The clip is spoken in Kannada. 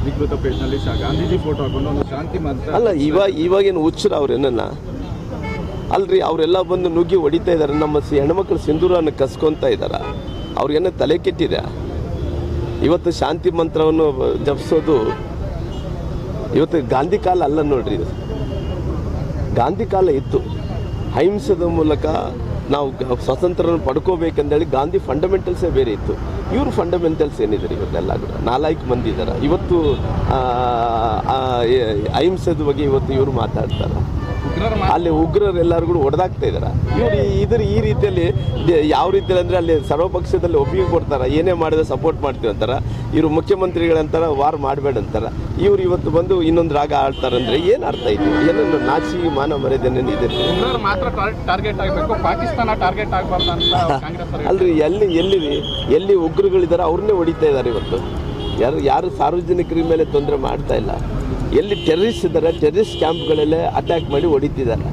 ಅಧಿಕೃತ ಪೇಜ್ನಲ್ಲಿ ಗಾಂಧೀಜಿ ಫೋಟೋ ಹಾಕೊಂಡು ಒಂದು ಶಾಂತಿ ಮಂತ್ರ ಅಲ್ಲ, ಇವಾಗ ಇವಾಗೇನು ಹುಚ್ಚರು ಅವ್ರೇನನ್ನ ಅಲ್ರಿ, ಅವರೆಲ್ಲ ಬಂದು ನುಗ್ಗಿ ಹೊಡಿತಾ ಇದ್ದಾರೆ ನಮ್ಮ ಸಿ ಹೆಣ್ಮಕ್ಳು ಸಿಂಧೂರನ್ನು ಕಸ್ಕೊಂತ ಇದ್ದಾರ ಅವ್ರಿಗೇನೋ ತಲೆ ಕೆಟ್ಟಿದೆ ಇವತ್ತು ಶಾಂತಿ ಮಂತ್ರವನ್ನು ಜಪಿಸೋದು ಇವತ್ತು ಗಾಂಧಿ ಕಾಲ ಅಲ್ಲ ನೋಡ್ರಿ ಗಾಂಧಿ ಕಾಲ ಇತ್ತು. ಅಹಿಂಸದ ಮೂಲಕ ನಾವು ಸ್ವಾತಂತ್ರ್ಯ ಪಡ್ಕೋಬೇಕಂದೇಳಿ ಗಾಂಧಿ ಫಂಡಮೆಂಟಲ್ಸೇ ಬೇರೆ ಇತ್ತು. ಇವರು ಫಂಡಮೆಂಟಲ್ಸ್ ಏನಿದ್ದಾರೆ ಇವತ್ತೆಲ್ಲ ಕೂಡ. ನಾಲ್ಕು ಮಂದಿ ಇದ್ದಾರೆ ಇವತ್ತು ಅಹಿಂಸದ ಬಗ್ಗೆ ಇವತ್ತು ಇವರು ಮಾತಾಡ್ತಾರೆ. ಅಲ್ಲಿ ಉಗ್ರರು ಎಲ್ಲರೂ ಕೂಡ ಹೊಡೆದಾಗ್ತಾ ಇದಾರೆ. ಇವರು ಇದ್ರ ಈ ರೀತಿಯಲ್ಲಿ ಯಾವ ರೀತಿಯಲ್ಲಿ ಅಂದ್ರೆ ಅಲ್ಲಿ ಸರ್ವಪಕ್ಷದಲ್ಲಿ ಒಪ್ಪಿಗೆ ಕೊಡ್ತಾರ ಏನೇ ಮಾಡಿದ್ರೆ ಸಪೋರ್ಟ್ ಮಾಡ್ತೀವಿ ಅಂತಾರ. ಇವರು ಮುಖ್ಯಮಂತ್ರಿಗಳಂತಾರ ವಾರ್ ಮಾಡಬೇಡ ಅಂತಾರ. ಇವ್ರು ಇವತ್ತು ಬಂದು ಇನ್ನೊಂದು ರಾಗ ಆಡ್ತಾರಂದ್ರೆ ಏನು ಅರ್ಥ ಇದೆ ಏನನ್ನು ನಾಚಿ ಮಾನ ಮರ್ಯಾದೆನೇನು ಇದೆ ಅಲ್ರಿ ಎಲ್ಲಿ ಎಲ್ಲಿ ಎಲ್ಲಿ ಉಗ್ರಗಳಿದ್ದಾರೆ ಅವ್ರನ್ನೇ ಹೊಡಿತಾ ಇದ್ದಾರೆ ಇವತ್ತು. ಯಾರು ಯಾರು ಸಾರ್ವಜನಿಕರ ಮೇಲೆ ತೊಂದರೆ ಮಾಡ್ತಾ ಇಲ್ಲ. ಎಲ್ಲಿ ಟೆರರಿಸ್ಟ್ ಇದ್ದಾರೆ ಟೆರರಿಸ್ಟ್ ಕ್ಯಾಂಪ್ಗಳಲ್ಲೇ ಅಟ್ಯಾಕ್ ಮಾಡಿ ಹೊಡಿತಿದ್ದಾರೆ.